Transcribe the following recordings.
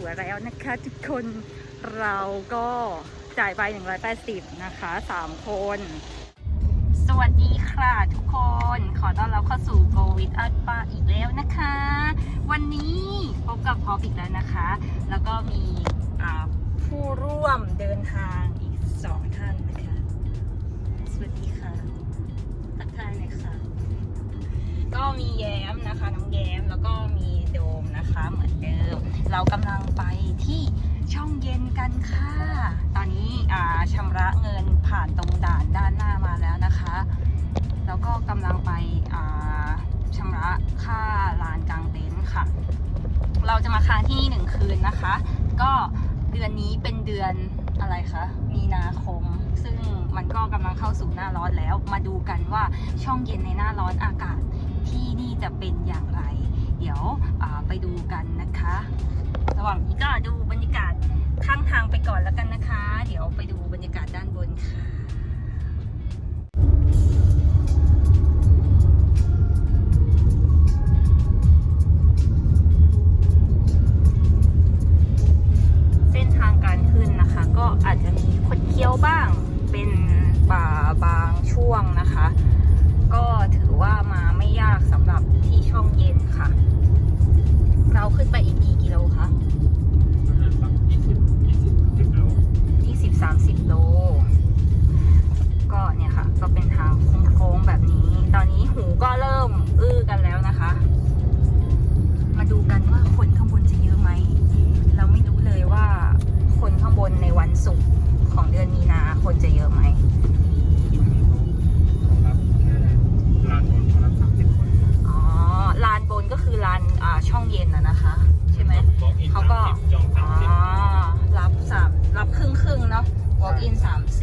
ตั๋วแล้วนะคะทุกคนเราก็จ่ายไป 180 นะคะ 3 คน สวัสดีค่ะทุกคนขอต้อนรับเข้าสู่ Go with Art p a อีกแล้วนะคะ วันนี้พบกับพอปอีกแล้วนะคะ แล้วก็มีผู้ร่วมเดินทางอีกสองท่านนะคะ สวัสดีค่ะ ทักทายหน่อยค่ะ ก็มีแย้มนะคะ น้องแย้มแล้วก็มีโดมนะคะเหมือนเดิม เรากำลังไปที่ช่องเย็นกันค่ะ ตอนนี้อ่าชำระเงินผ่านตรงด่านด้านหน้ามาแล้วนะคะ แล้วก็กำลังไปอ่าชำระค่าลานกลางเต็นท์ค่ะ เราจะมาค้างที่นี่หนึ่งคืนนะคะ ก็เดือนนี้เป็นเดือนอะไรคะมีนาคม ซึ่งมันก็กำลังเข้าสู่หน้าร้อนแล้ว มาดูกันว่าช่องเย็นในหน้าร้อนอากาศ ที่นี่จะเป็นอย่างไร เดี๋ยวไปดูกันนะคะ ระหว่างนี้ก็ดูบรรยากาศข้างทางไปก่อนแล้วกันนะคะ เดี๋ยวไปดูบรรยากาศด้านบนค่ะ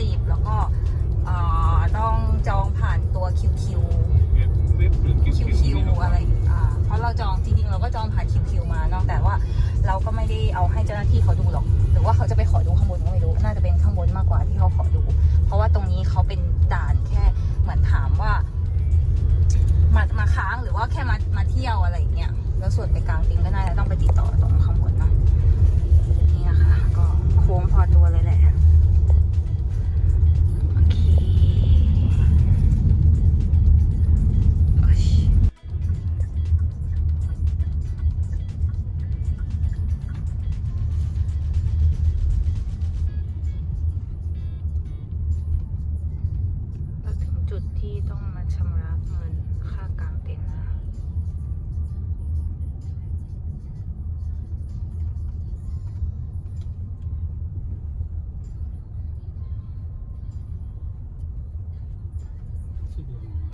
30แล้วก็เอ่อต้องจองผ่านตัว QQ เว็บเว็บหรือ QQ อะไรอ่าเพราะเราจองจริงๆเราก็จองผ่าน QQ มาเนาะแต่ว่าเราก็ไม่ได้เอาให้เจ้าหน้าที่เขาดูหรอก หรือว่าเขาจะไปขอดูข้างบนก็ไม่รู้ น่าจะเป็นข้างบนมากกว่าที่เขาขอดู เพราะว่าตรงนี้เขาเป็นด่านแค่เหมือนถามว่า มามาค้างหรือว่าแค่มามาเที่ยวอะไรอย่างเงี้ย แล้วส่วนไปกลางเต็นท์ก็น่าจะต้องไปติดต่อตรง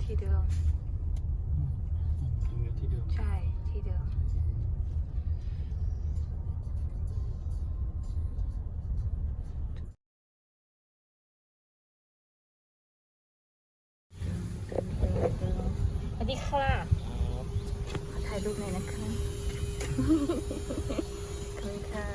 ที่เดิม ตรงนี้ที่เดิมใช่ที่เดิม สวัสดีค่ะขอถ่ายรูปหน่อยนะคะขอบคุณค่ะ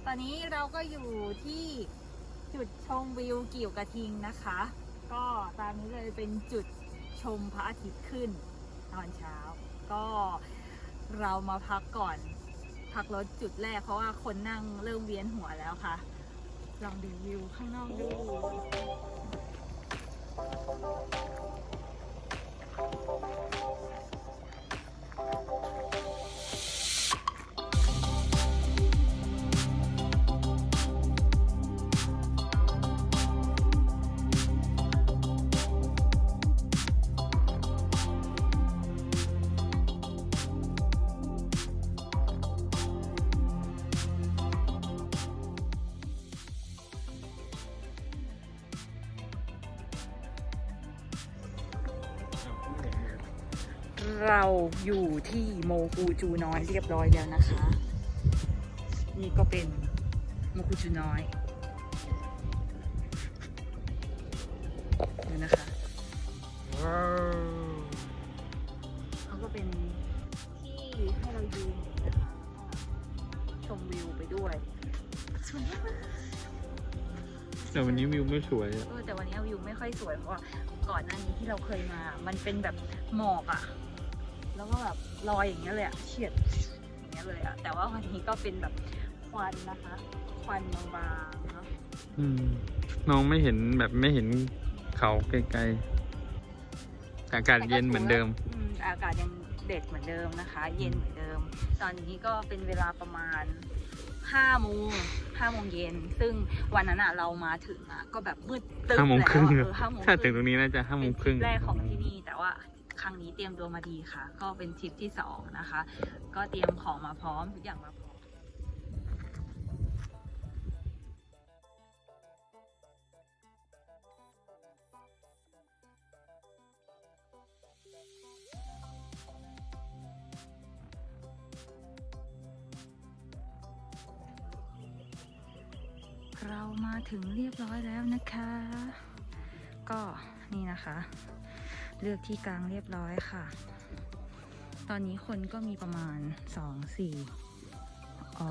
ต อนนี้เราก็อยู่ที่จุดชมวิวกิ่วกระทิงนะคะ ก็ตามนี้เลยเป็นจุดชมพระอาทิตย์ขึ้น ตอนเช้า ก็เรามาพักก่อน พักรถจุดแรกเพราะว่าคนนั่งเริ่มเวียนหัวแล้วค่ะ ลองดูวิวข้างนอกดู เราอยู่ที่โมกูจูน้อยเรียบร้อยแล้วนะคะ นี่ก็เป็นโมกูจูน้อยดูนะคะว้าวเขาก็เป็นที่ให้เรายืนนะคะชมวิวไปด้วยสวยมากแต่วันนี้วิวไม่สวยอะ เออแต่วันนี้วิวไม่ค่อยสวยเพราะว่าก่อนหน้านี้ที่เราเคยมา มันเป็นแบบหมอกอะ แล้วก็แบบลอยอย่างเงี้ยเลยอะเฉียดอย่างเงี้ยเลยอะแต่ว่าวันนี้ก็เป็นแบบควันนะคะควันบางๆเนาะอืมมองไม่เห็นแบบไม่เห็นเขาไกลๆอากาศเย็นเหมือนเดิม อืมอากาศยังเด็ดเหมือนเดิมนะคะ เย็นเหมือนเดิม ตอนนี้ก็เป็นเวลาประมาณห้าโมงห้าโมงเย็น ซึ่งวันนั้นอะเรามาถึงอะก็แบบมืดตึ๊บห้าโมงแล้วครึ่งอะเออห้าโมงถ้าคถึรึ่งงตรงนี้น่าจะห้าโมงครึ่ง เป็นทริปแรกของที่นี่แต่ว่า ครั้งนี้เตรียมตัวมาดีค่ะ ก็เป็นทริปที่สองนะคะ ก็เตรียมของมาพร้อมทุกอย่างมาพร้อมเรามาถึงเรียบร้อยแล้วนะคะ ก็นี่นะคะ เลือกที่กลางเรียบร้อยค่ะ ตอนนี้คนก็มีประมาณ 2 4อ๋อ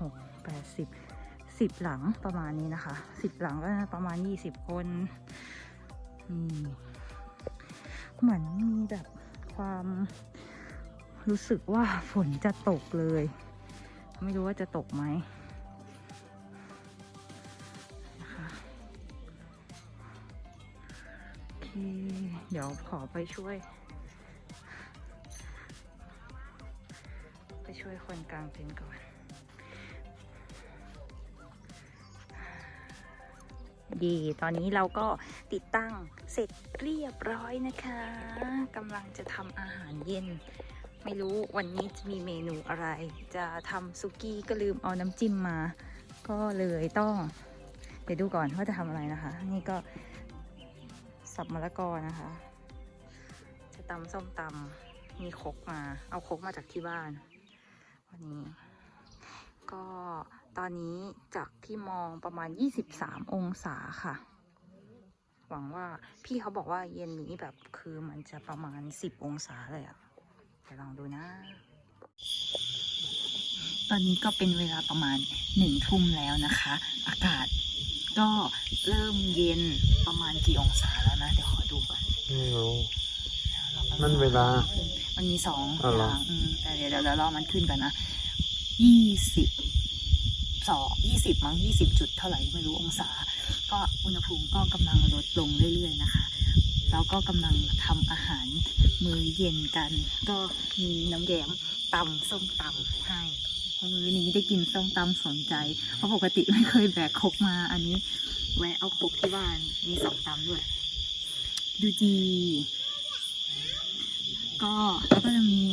6 8 10 10 หลังประมาณนี้นะคะ 10 หลังก็ประมาณ 20 คนนี่เหมือนมีแบบความรู้สึกว่าฝนจะตกเลย ไม่รู้ว่าจะตกไหม เค เดี๋ยวขอไปช่วย ไปช่วยคนกลางเต็นท์ก่อน ดีตอนนี้เราก็ติดตั้งเสร็จเรียบร้อยนะคะกำลังจะทำอาหารเย็น ไม่รู้วันนี้จะมีเมนูอะไร จะทำซุกี้ก็ลืมเอาน้ำจิ้มมา ก็เลยต้อง เดี๋ยวดูก่อนว่าจะทำอะไรนะคะ นี่ก็ สับมะละกอนะคะ จะตำส้มตำมีคกมา เอาคกมาจากที่บ้าน วันนี้ ก็ตอนนี้จากที่มองประมาณ 23 องศาค่ะ หวังว่าพี่เขาบอกว่าเย็นนี้แบบคือมันจะประมาณ 10 องศาเลยอะเดี๋ยวลองดูนะ ตอนนี้ก็เป็นเวลาประมาณหนึ่งทุ่มแล้วนะคะ อากาศ ก็เริ่มเย็นประมาณกี่องศาแล้วนะ เดี๋ยวขอดูก่อนไม่รู้เราก็นั่นเวลา มันมีสองอ๋อเหรออย่างอืมแต่เดี๋ยวเดี๋ยวเดี๋ยวรอมันขึ้นก่อนนะยี่สิบสองยี่สิบมั้งยี่สิบจุดเท่าไหร่ไม่รู้องศา ก็อุณหภูมิก็กำลังลดลงเรื่อยๆนะคะ แล้วก็กำลังทำอาหารมื้อเย็นกัน ก็มีน้ำแยมตำส้มตำให้ มื้อนี้ได้กินส้มตำสนใจ เพราะปกติไม่เคยแบกครกมา อันนี้แวะเอาครกที่บ้านมีสองตำด้วย ดูดี ก็แล้วก็จะมี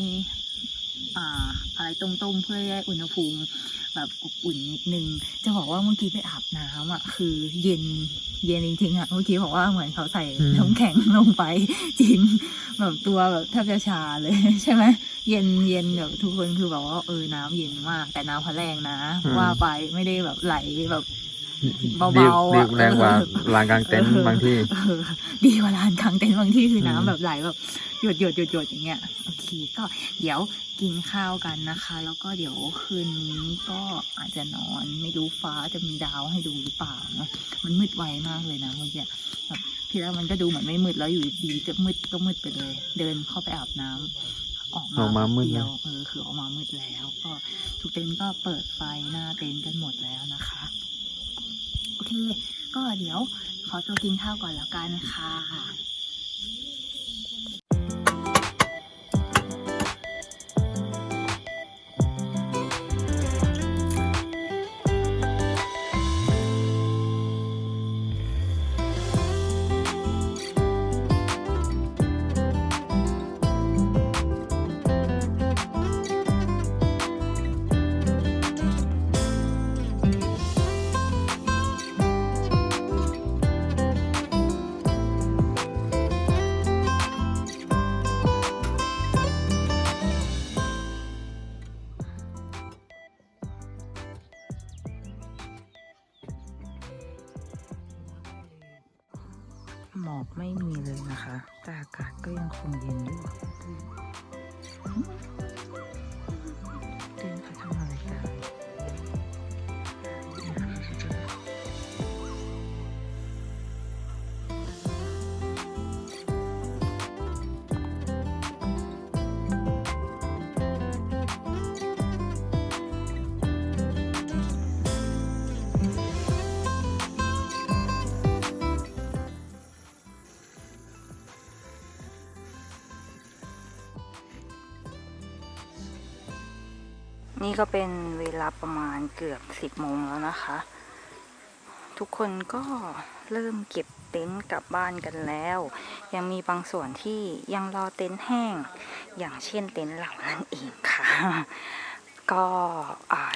อ่าอะไรต้มๆเพื่อให้ได้อุณหภูมิแบบอบอุ่นนิดนึง จะบอกว่าเมื่อกี้ไปอาบน้ำอะคือเย็นเย็นจริงๆอะเมื่อกี้บอกว่าเหมือนเขาใส่อืมน้ำแข็งลงไป จริงแบบตัวแบบแทบจะชาเลยใช่ไหมเย็นเย็นแบบทุกคนคือแบบว่าเออน้ำเย็นมาก แต่น้ำพัดแรงนะ ว่าไปไม่ได้แบบไหลแบบ เบาๆรีบอะรีบแรงกว่าลานกลางเต็นท์บางที่ เออดีกว่าลานกลางเต็นท์บางที่คืออืมน้ำแบบไหลแบบหยดหยดหยดหยดอย่างเงี้ยโอเคก็เดี๋ยวกินข้าวกันนะคะ แล้วก็เดี๋ยวคืนนี้ก็อาจจะนอนไม่รู้ฟ้าจะมีดาวให้ดูหรือเปล่าเนอะมันมืดไวมากเลยนะเมื่อกี้แบบทีแรกมันก็ดูเหมือนไม่มืดแล้วอยู่ดีๆจะมืดก็มืดไปเลย เดินเข้าไปอาบน้ำออกมาออกมามืดเดีเลยยวเออคือออกมามืดแล้ว ก็ทุกเต็นท์ก็เปิดไฟหน้าเต็นท์กันหมดแล้วนะคะโอ เค ก็เดี๋ยวขอตัวกินข้าวก่อนแล้วกันค่ะ หมอกไม่มีเลยนะคะ แต่อากาศก็ยังคงเย็นอยู่ นี่ก็เป็นเวลาประมาณเกือบสิบโมงแล้วนะคะ ทุกคนก็เริ่มเก็บเต็นท์กลับบ้านกันแล้ว ยังมีบางส่วนที่ยังรอเต็นท์แห้ง อย่างเช่นเต็นท์เหล่านั่นเองค่ะก็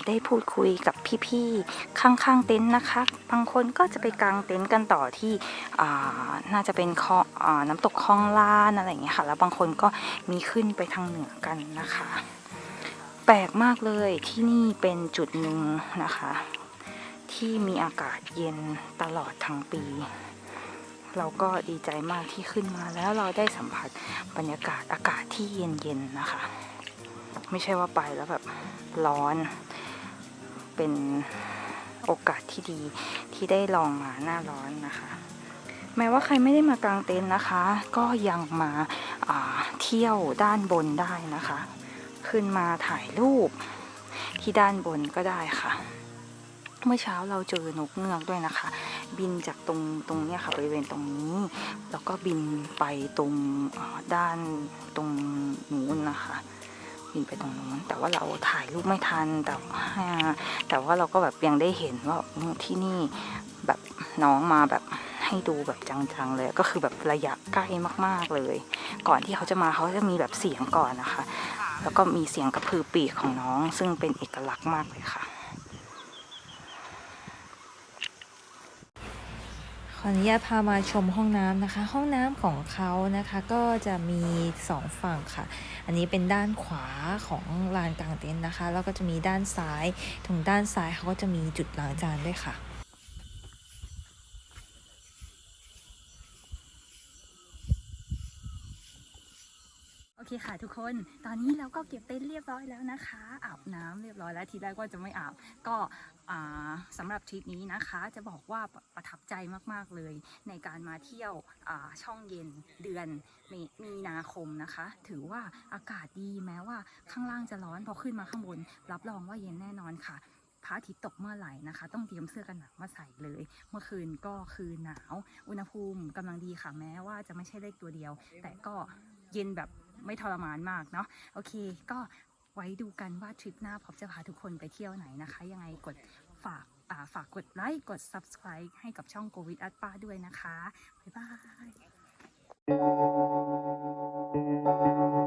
ได้พูดคุยกับพี่ๆ ข้างๆ เต็นท์นะคะ บางคนก็จะไปกางเต็นท์กันต่อที่น่าจะเป็นน้ำตกคลองลานอะไรอย่างเงี้ยค่ะ แล้วบางคนก็มีขึ้นไปทางเหนือกันนะคะ แปลกมากเลยที่นี่เป็นจุดหนึ่งนะคะ ที่มีอากาศเย็นตลอดทั้งปี เราก็ดีใจมากที่ขึ้นมาแล้วเราได้สัมผัสบรรยากาศอากาศที่เย็นๆนะคะ ไม่ใช่ว่าไปแล้วแบบร้อนเป็นโอกาสที่ดีที่ได้ลองมาหน้าร้อนนะคะ แม้ว่าใครไม่ได้มากางเต็นท์นะคะ ก็ยังมาาเที่ยวด้านบนได้นะคะ ขึ้นมาถ่ายรูป ที่ด้านบนก็ได้ค่ะ เมื่อเช้าเราเจอนกเงือกด้วยนะคะ บินจากตรงตรงเนี้ยค่ะบริเวณตรงนี้ แล้วก็บินไปตรงด้านตรงนู้นนะคะบินไปตรงนู้นแต่ว่าเราถ่ายรูปไม่ทันแต่ว่าแต่ว่าเราก็แบบยังได้เห็นว่าที่นี่แบบน้องมาแบบให้ดูแบบจังๆเลยก็คือแบบระยะใกล้มากๆเลย ก่อนที่เขาจะมาเขาจะมีแบบเสียงก่อนนะคะ แล้วก็มีเสียงกระพือปีกของน้อง ซึ่งเป็นเอกลักษณ์มากเลยค่ะ ขออนุญาตพามาชมห้องน้ำนะคะ ห้องน้ำของเขานะคะก็จะมีสองฝั่งค่ะ อันนี้เป็นด้านขวาของลานกลางเต็นท์นะคะ แล้วก็จะมีด้านซ้าย ตรงด้านซ้ายเขาก็จะมีจุดล้างจานด้วยค่ะ เคค่ะทุกคน ตอนนี้เราก็เก็บเต็นท์เรียบร้อยแล้วนะคะ อาบน้ำเรียบร้อยแล้วทีแรกว่าจะไม่อาบ ก็อ่าสำหรับทริปนี้นะคะ จะบอกว่าประประทับใจมากๆเลย ในการมาเที่ยวช่องเย็นเดือนมมีนาคมนะคะ ถือว่าอากาศดีแม้ว่าข้างล่างจะร้อนพอขึ้นมาข้างบน รับรองว่าเย็นแน่นอนค่ะพระอาทิตย์ตกเมื่อไหร่นะคะ ต้องเตรียมเสื้อกันหนาวมาใส่เลย เมื่อคืนก็คือหนาว อุณหภูมิกำลังดีค่ะแม้ว่าจะไม่ใช่เลขตัวเดียว แต่ก็ เย็นแบบไม่ทรมานมากเนาะโอเค ก็ไว้ดูกันว่าทริปหน้าพอบจะพาทุกคนไปเที่ยวไหนนะคะ ยังไงกดฝากาฝากกดไลค์กด subscribe ให้กับช่อง Go with Art Pa ด้วยนะคะ บ๊ายบาย